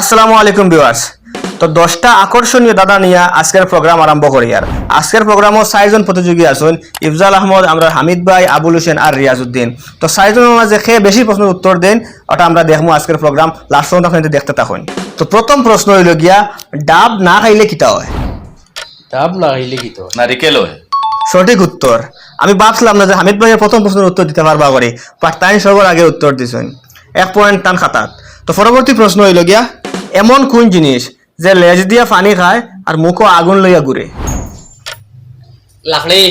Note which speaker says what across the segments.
Speaker 1: আসসালামু আলাইকুম ভিউয়ার্স। তো দশটা আকর্ষণীয় দাদা নিয়ে আজকের প্রোগ্রাম আরম্ভ করি আর। আজকের প্রোগ্রামও চারজন প্রতিযোগী আছেন ইফজাল আহমদ আমরা হামিদ ভাই আবুল হোসেন আর রিয়াজউদ্দিন। তো চারজনের মাঝে খেয়ে বেশি প্রশ্নের উত্তর দেন ওটা আমরা দেখব আজকের প্রোগ্রাম লাস্ট পর্যন্ত আপনাদের দেখতে থাকুন। তো প্রথম প্রশ্ন হইল গিয়া ডাব না খাইলে কিতা হয়?
Speaker 2: ডাব না খাইলে কি তো
Speaker 3: নারিকেল হয়।
Speaker 1: সঠিক উত্তর। আমি ভাবছিলাম না যে হামিদ ভাইয়ের প্রথম প্রশ্নের উত্তর দিতে পারবা করে বাট তাই সবার আগে উত্তর দিছেন। এক পয়েন্ট টান খাতাত। তো পরবর্তী প্রশ্ন হইল গিয়া এমন কোন জিনিস যে লেজ দিয়া পানি খায় আর মুখও আগুন লইয়া ঘুরে?
Speaker 4: লাকড়ি।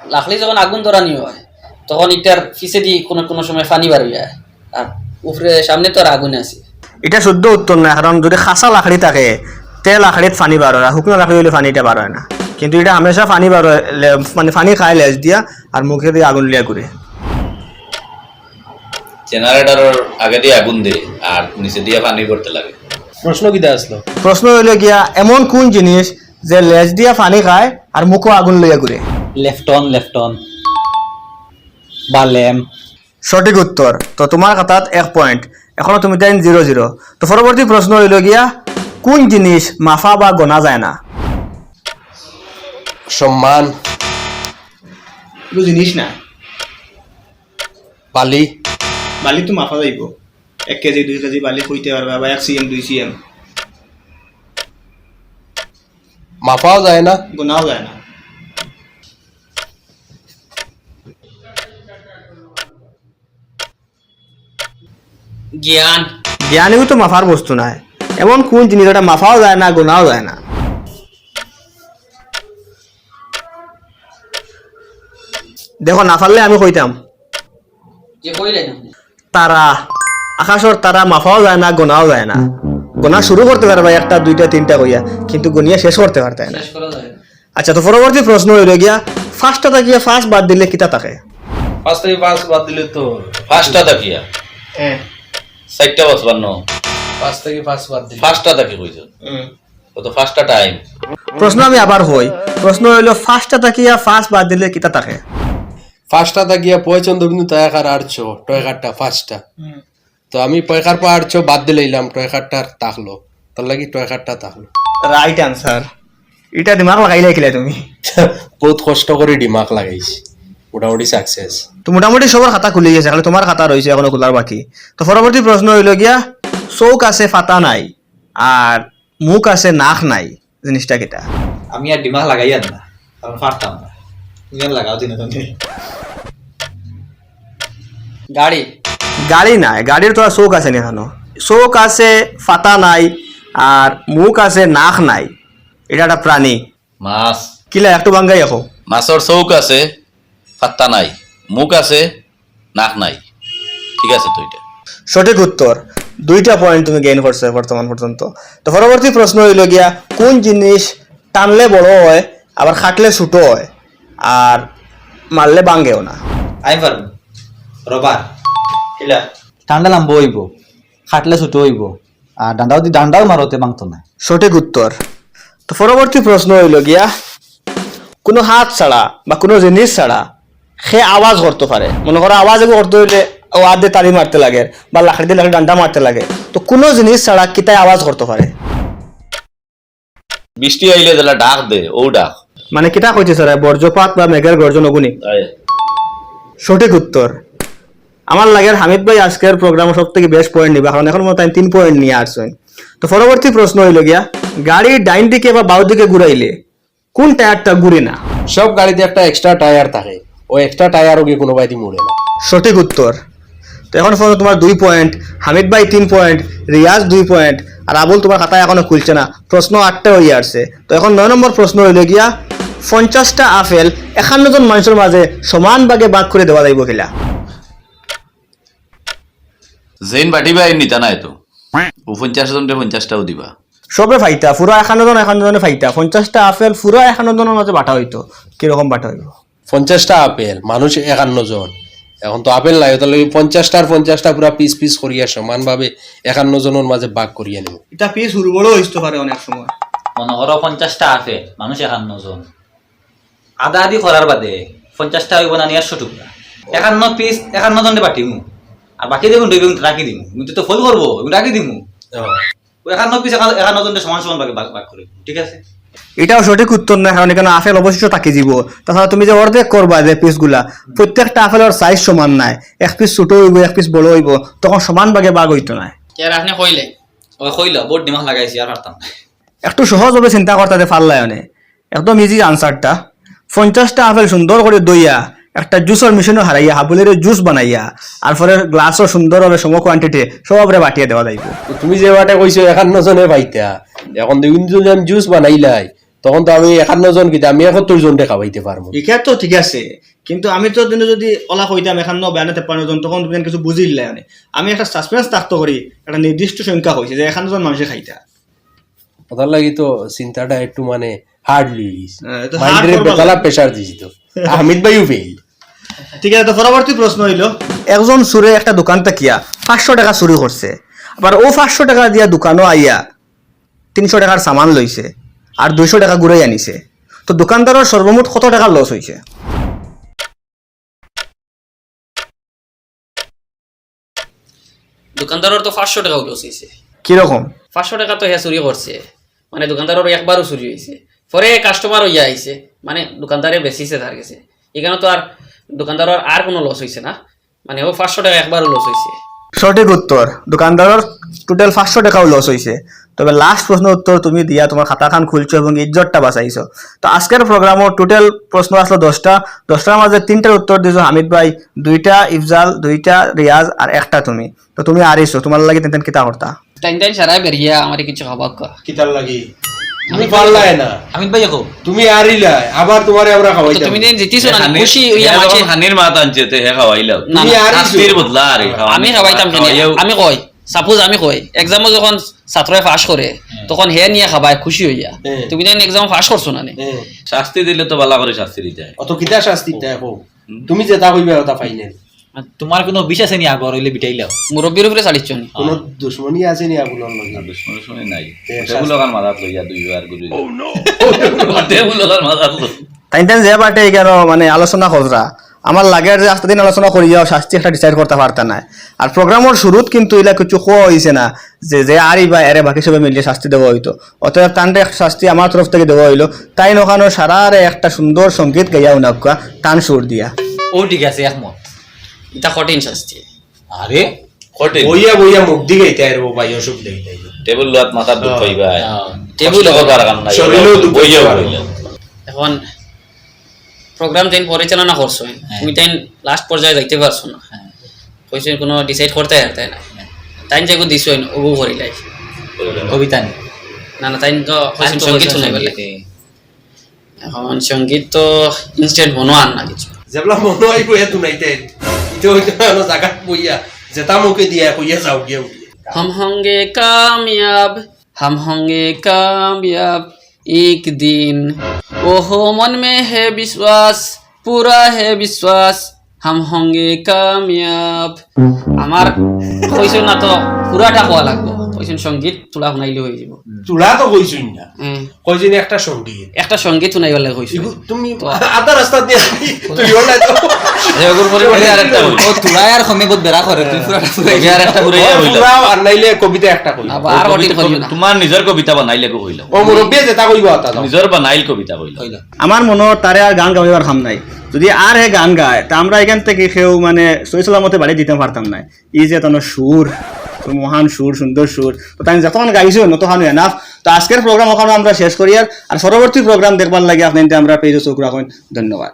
Speaker 4: লাকড়ি যখন আগুন ধরানি হয় তখন ইটার পিছে দিয়ে কোনো কোনো সময় পানি বার যায়। আর উপরে সামনে তো আর আগুন আছে।
Speaker 1: এটা শুদ্ধ উত্তর না কারণ যদি খাসা লাকড়ি থাকে তে লাকড়িত পানি বার হয় শুকনো লাকড়ি হলে পানিটা বার হয় না। কিন্তু এটা হামেশা পানি বার হয় মানে পানি খায় লেজ দিয়া আর মুখে দিয়ে আগুন লিয়া ঘুরে।
Speaker 3: জেনারেটরের আগে দিয়ে আগুন দে আর নিচে দিয়ে পানি করতে লাগে।
Speaker 2: প্রশ্ন কিটা আসলো?
Speaker 1: প্রশ্ন হইল গিয়া এমন কোন জিনিস যে লেজ দিয়া পানি খায় আর মুখও আগুন লইয়া ঘুরে?
Speaker 5: লেফটন লেফটন। বা ল্যাম
Speaker 1: সঠিক উত্তর। তো তোমার খাতাত এক পয়েন্ট এখনও তুমি টাইম জিরো জিরো তো পরবর্তী প্রশ্ন হইল গিয়া কোন জিনিস মাফা বা গোনা যায় না?
Speaker 2: সম্মান।
Speaker 1: জিনিস না?
Speaker 2: বালি
Speaker 1: বালি তো মাফা যাইব। এক কেজি দুই কেজি বালি কইতে পারবা বা এক সিএম দুই সিএম।
Speaker 2: মাপাও যায় না?
Speaker 1: গোনাও যায় না।
Speaker 4: জ্ঞান।
Speaker 1: জ্ঞানীও তো মাফার বস্তু নাই। এমন কোন জিনিস এটা মাফাও যায় না গোনাও যায় না? দেখো না পারলে আমি কইতাম।
Speaker 4: যে কইলেন
Speaker 1: তারা। আকাশর তারা মাফাও যায় না গোনাও যায় না। গোনা শুরু করতে পারবা একটা দুইটা তিনটা কইয়া। কিন্তু গনিয়া শেষ করতে পারতে না। আচ্ছা তো পরবর্তী প্রশ্ন হইল গিয়া ফার্স্টটা থাকিয়া ফার্স্ট বাদ দিলে কিতা থাকে?
Speaker 2: থেকে পাঁচ বাদ দিলে তো
Speaker 3: ফার্স্টটা দেখিয়া চারটা বসবান্ন
Speaker 2: পাঁচ থেকে পাঁচ বাদ দিলে।
Speaker 3: ফার্স্টটা দেখি কইছো। কত ফার্স্টটা টাইম।
Speaker 1: প্রশ্ন আমি আবার হই। প্রশ্ন হইল ফার্স্টটা থাকিয়া ফার্স্ট বাদ দিলে কিতা থাকে?
Speaker 2: ফার্স্টটা থাকিয়া পয়চন্দ্র বিন্দু তয়াকার আটছো টয়কারটা ফার্স্টটা তো আমি পয়কার পা আটছো বাদ দিলে ইলাম টয়কারটার তাকলো। তার লাগি টয়কারটা তাকলো।
Speaker 1: রাইট আনসার এটা দিমাগ লাগাইলে কিলা তুমি?
Speaker 2: বহুত কষ্ট করে ডিমাক লাগাইছি। মোটামুটি সাকসেস
Speaker 1: তো মোটামুটি সবার খাতা খুলে গেছে খালি তোমার খাতা রয়েছে এখনও খোলার বাকি। তো পরবর্তী প্রশ্ন হইল গিয়া চৌক আছে ফাতা নাই আর মুখ আছে নাক নাই জিনিসটা কেটা?
Speaker 5: আমি আর ডিমাগ লাগাই আর না কারণ পারতাম না। লাগাও দিনে তুমি
Speaker 4: গাড়ি।
Speaker 1: গাড়ি নাই গাড়ির তো আর চৌক আছে নি এখনও? চৌক আছে ফাতা নাই আর মুখ আছে নাক নাই। এটা একটা প্রাণী
Speaker 3: মাছ।
Speaker 1: কিলা একটু বাঙ্গাই এখন
Speaker 3: মাছর চৌক আছে পাত্তা নাই মুখ আছে নাক নাই। ঠিক আছে তো এটা
Speaker 1: সঠিক উত্তর দুইটা পয়েন্ট তুমি গেইন করছ বর্তমান পর্যন্ত তো পরবর্তী প্রশ্ন হইল গিয়া কোন জিনিস টানলে বড় হয় আবার খাটলে ছোট হয় আর মারলে বাঙ্গেও না?
Speaker 5: আমি পারব। রবার
Speaker 1: কিলা
Speaker 5: ঠান্ডা লাম্ব হইব খাটলে ছুটো হইব আর ডান্ডাও দি ডান্ডাও মারতে মাংতো না
Speaker 1: সঠিক উত্তর তো পরবর্তী প্রশ্ন হইল গিয়া কোনো হাত ছাড়া বা কোনো জিনিস ছাড়া সে আওয়াজ করতে পারে মনে করো আওয়াজ এগো করতে হইলে ও দিয়ে তালি মারতে লাগে বা লাকড়ি দিয়ে লাকড়ি ডান্ডা মারতে লাগে। তো কোনো জিনিস ছাড়া কিতায় আওয়াজ করতে পারে
Speaker 3: বৃষ্টি আইলে যেটা ডাক দে ও ডাক।
Speaker 1: মানে কিতা কইছে স্যার বর্জ্যপাত বা মেঘের গর্জন অগুনি? সঠিক উত্তর আমার লাগে হামিদ ভাই আজকের প্রোগ্রামে সব থেকে বেস্ট পয়েন্ট নিবা কারণ এখন মতো আমি তিন পয়েন্ট নিয়ে আসছেন তো পরবর্তী প্রশ্ন হইল গিয়া গাড়ি ডাইন দিকে বা বাউ দিকে ঘুরাইলে কোন টায়ারটা ঘুরে না?
Speaker 2: সব গাড়িতে একটা এক্সট্রা টায়ার থাকে ও এক্সট্রা টায়ারও গিয়ে কোনো বাইদি মুড়ে না।
Speaker 1: সঠিক উত্তর। তো এখন পর্যন্ত তোমার দুই পয়েন্ট হামিদ ভাই তিন পয়েন্ট রিয়াজ দুই পয়েন্ট আর আবুল তোমার খাতায় এখনও খুলছে না। প্রশ্ন আটটা হয়ে আসছে। তো এখন নয় নম্বর প্রশ্ন হইল গিয়া পঞ্চাশটা আপেল একান্ন জন মানুষের মাঝে সমান ভাগে ভাগ করে দেওয়া যাইব কিলা?
Speaker 3: জেন বাটিবা এই নিতা নাই তো। ও পঞ্চাশ জনকে পঞ্চাশটাও দিবা।
Speaker 1: সবে ফাইতা পুরা একান্ন জন একান্ন জনে ফাইতা পঞ্চাশটা আপেল পুরা একান্ন জনের মাঝে বাটা হইতো কীরকম বাটা হইব
Speaker 2: পঞ্চাশটা আপেল মানুষ একান্ন জন এখন তো আপেল নাই তাহলে ওই পঞ্চাশটার পঞ্চাশটা পুরা পিস পিস করিয়া সমানভাবে একান্ন জনের মাঝে ভাগ করিয়া নেব
Speaker 1: এটা পিস উর্বরও হইতে পারে অনেক সময়।
Speaker 5: মনে করো পঞ্চাশটা আছে মানুষ একান্ন জন আধা আদি করার বাদে পঞ্চাশটা হইব না নিয়ে একশো টুকরা একান্ন পিস একান্ন জনে পাঠিমু আর বাকি দেখুন দুই বেগুন রাখি দিমু। কিন্তু তো ফল করব রাখি দিমু। একান্ন পিস একান্ন জনটা সমান সমান ভাগে ভাগ ভাগ করে। ঠিক আছে?
Speaker 1: এটাও সঠিক উত্তর না কারণ এখানে আপেল অবশিষ্ট থাকি যাব তাছাড়া তুমি যে অর্ধেক করবা যে পিসগুলা প্রত্যেকটা আপেলের সাইজ সমান নাই। এক পিস ছোট হইব এক পিস বড় হইব তখন সমান ভাগে ভাগ হইতো না
Speaker 4: আপনি কইলে?
Speaker 5: ওই কইল বোর্ড দিমাগ লাগাইছি আর পারতাম না।
Speaker 1: একটু সহজভাবে চিন্তা করতে পারলাই অনে একদম ইজি আনসারটা পঞ্চাশটা আপেল সুন্দর করে দইয়া একটা জুসের মেশিনও হারাইয়া হাবুলের জুস বানাইয়া আর পরে গ্লাসও সুন্দরভাবে সম কোয়ান্টিটি সবরে বাটিয়ে দেওয়া যাইব
Speaker 2: তুমি যে বাটে কইছো একান্ন জনে পাইতা এখন দুই জন জুস বানাইলাই তখন তো আমি একান্ন জন কিতা আমি একাত্তর জনকে খাওয়াইতে পারব
Speaker 1: এটা তো ঠিক আছে কিন্তু আমি তো দিনে যদি ওলা কইতাম এখান বেয়ানে তেপান্ন জন তখন তুমি কিছু বুঝিলে মানে। আমি একটা সাসপেন্স থাকতো করি একটা নির্দিষ্ট সংখ্যা হয়েছে যে এখান জন মানুষে খাইতা।
Speaker 2: ওটার লাগি তো চিন্তাটা একটু মানে হার্ড
Speaker 1: hard
Speaker 2: মাইন্ডের বেতালা প্রেসার দিছি তো। হামিদ ভাইও ফেল
Speaker 1: ঠিক আছে তো পরবর্তী প্রশ্ন হইল একজন সুরে একটা দোকান কিয়া পাঁচশো টাকা চুরি করছে আবার ও পাঁচশো টাকা দিয়া দোকানও আইয়া তিনশো টাকার সামান লইছে আর দুইশো টাকা ঘুরাই আনিছে। তো দোকানদারের সর্বমোট কত টাকা লস হয়েছে
Speaker 4: দোকানদারের তো পাঁচশো টাকা লস হয়েছে
Speaker 1: কীরকম?
Speaker 4: পাঁচশো টাকা তো হ্যাঁ চুরি করছে মানে দোকানদারের একবারও চুরি হয়েছে পরে কাস্টমার ইয়া আইছে মানে দোকানদারে তার কাছে। এখানে তো আর দোকানদারের আর কোনো লস হয়েছে না? মানে ও পাঁচশো টাকা একবারও লস হয়েছে
Speaker 1: সঠিক উত্তর দোকানদারের টোটাল পাঁচশো টাকাও লস হয়েছে তবে লাস্ট প্রশ্ন উত্তর তুমি দিয়া তোমার খাতাখান খুলছো এবং ইজ্জতটা বাঁচাইছো। তো আজকের প্রোগ্রামও টোটাল প্রশ্ন আসলো দশটা দশটার মাঝে তিনটার উত্তর দিছো হামিদ ভাই দুইটা ইফজাল দুইটা রিয়াজ আর একটা তুমি। তো তুমি আরিছো তোমার লাগে তেন কিতা করতা
Speaker 4: সারাই বেরিয়া আমার কিছু কর
Speaker 2: কিতার লাগি? তুমি পারলাই না।
Speaker 5: আমিন ভাই দেখো
Speaker 2: তুমি আরিলাই আবার তোমারে আমরা
Speaker 4: তো তুমি দিন জিতিছো না খুশি হইয়া
Speaker 3: হ্যাঁ,
Speaker 4: মাঝে
Speaker 3: হানির মাত আনছে তে হে
Speaker 2: তুমি আরিছো।
Speaker 3: বদলা আরে
Speaker 4: আমি কেন আমি কই সাপোজ আমি কই এক্সামও যখন ছাত্রে পাস করে তখন হে নিয়ে খাবাই খুশি হইয়া।
Speaker 2: হ্যাঁ।
Speaker 4: তুমি এক্সাম পাস করছ না নে?
Speaker 2: হ্যাঁ,
Speaker 3: শাস্তি দিলে তো বালা করে শাস্তি দিতে হয়।
Speaker 2: অত কিতা শাস্তি তুমি যেটা কইবে ওটা ফাইনাল
Speaker 5: তোমার কোনো বিষ আছে নি আগর হইলে বিটাইলাও?
Speaker 4: মুরব্বীর উপরে চালিচ্ছ নি
Speaker 2: কোন দুশ্মনী আছে নি আগুলোর লগে
Speaker 3: দুশ্মনী শুনি নাই।
Speaker 2: তে
Speaker 3: টেবুল ওখান মাথাত লইয়া দুইবার গুলি টেবুল ওখান মাথাত লই
Speaker 1: তাই তেন যে বাটে কেন মানে আলোচনা খোঁজরা আমার লাগে যে আস্তে দিন আলোচনা করি যাও শাস্তি একটা ডিসাইড করতে পারতা না আর প্রোগ্রামের শুরুত কিন্তু এলা কিছু কোয়া হয়েছে না যে যে আরি বা এরে বাকি সবাই মিলিয়ে শাস্তি দেওয়া হইতো অতএব তানটা একটা শাস্তি আমার তরফ থেকে দেওয়া হইল। তাই নখানো সারারে একটা সুন্দর সংগীত গাইয়া উনাকা টান সুর দিয়া।
Speaker 5: ও ঠিক আছে একমত।
Speaker 4: এটা কঠিন শাস্তি।
Speaker 5: আরে
Speaker 3: কঠিন।
Speaker 2: বইয়া বইয়া মুখ দিকে আইতে আরবো ভাই অসুখ দেই তাই
Speaker 3: টেবুল লোয়াত মাথার দুধ পাইবা
Speaker 4: টেবুল
Speaker 3: করার কাম নাই।
Speaker 2: শরীরেও দুধ
Speaker 3: বইয়া।
Speaker 4: এখন প্রোগ্রাম তাইন পরিচালনা করছ তুমি তাইন লাস্ট পর্যায়ে যাইতে পারছ না। কইছো কোনো ডিসাইড করতে পারতে না? তাইন যেগু দিছো ওগু করিলাই
Speaker 5: কবিতা না
Speaker 4: না তাইন তো কইছেন সংগীত শুনাই বলে এখন সংগীত তো ইনস্ট্যান্ট বনোয়ার না কিছু।
Speaker 2: যেবলা মনে হয় বইয়া তুনাইতে ইতো হইতো না জায়গা বইয়া যেটা মুখে দিয়া কইয়া যাও গিয়া
Speaker 4: हम होंगे कामयाब हम होंगे कामयाब एक दिन ओहो मन में है विश्वास पूरा है विश्वास हम होंगे कामयाब আমার কইছেন না তো পুরাটা কোয়া লাগবো কইছেন সঙ্গীত তোলা শুনাইলে হয়ে যাব
Speaker 2: তুলা তো কইছই না
Speaker 4: হ্যাঁ,
Speaker 2: কইছিনি একটা সঙ্গীত
Speaker 4: একটা সঙ্গীত শুনাইবার লাগে কইছো
Speaker 2: ইগু তুমি আধা রাস্তা দিয়ে তুই হলাই তো
Speaker 3: এগুর পরিবর্তে আরেকটা বই
Speaker 5: ও তুলাই আর খমে বহুত বেড়া করে তুই পুরা
Speaker 3: তুমি আরেকটা ঘুরাইয়া
Speaker 2: ও
Speaker 3: বইলা
Speaker 2: আর নাইলে কবিতা একটা কইল
Speaker 4: আবার কঠিন করিও
Speaker 3: তোমার নিজের কবিতা বানাইলে কো হইল
Speaker 2: ও মুরব্বী যেটা কইব তা
Speaker 3: নিজের বানাইল কবিতা কইল
Speaker 1: আমার মনে হয় তারে আর গান গাইবার খাম নাই। যদি আর হে গান গায় তা আমরা এখান থেকে কেউ মানে সই সালামতে বাড়ি দিতে পারতাম না এই যে তোর সুর মহান সুর সুন্দর সুর তো তাই যখন গাইছো নতখান এনাফ তো আজকের প্রোগ্রাম ওখানে আমরা শেষ করি আর পরবর্তী প্রোগ্রাম দেখবার লাগে আপনি আমরা পেজে চোখ রাখুন ধন্যবাদ।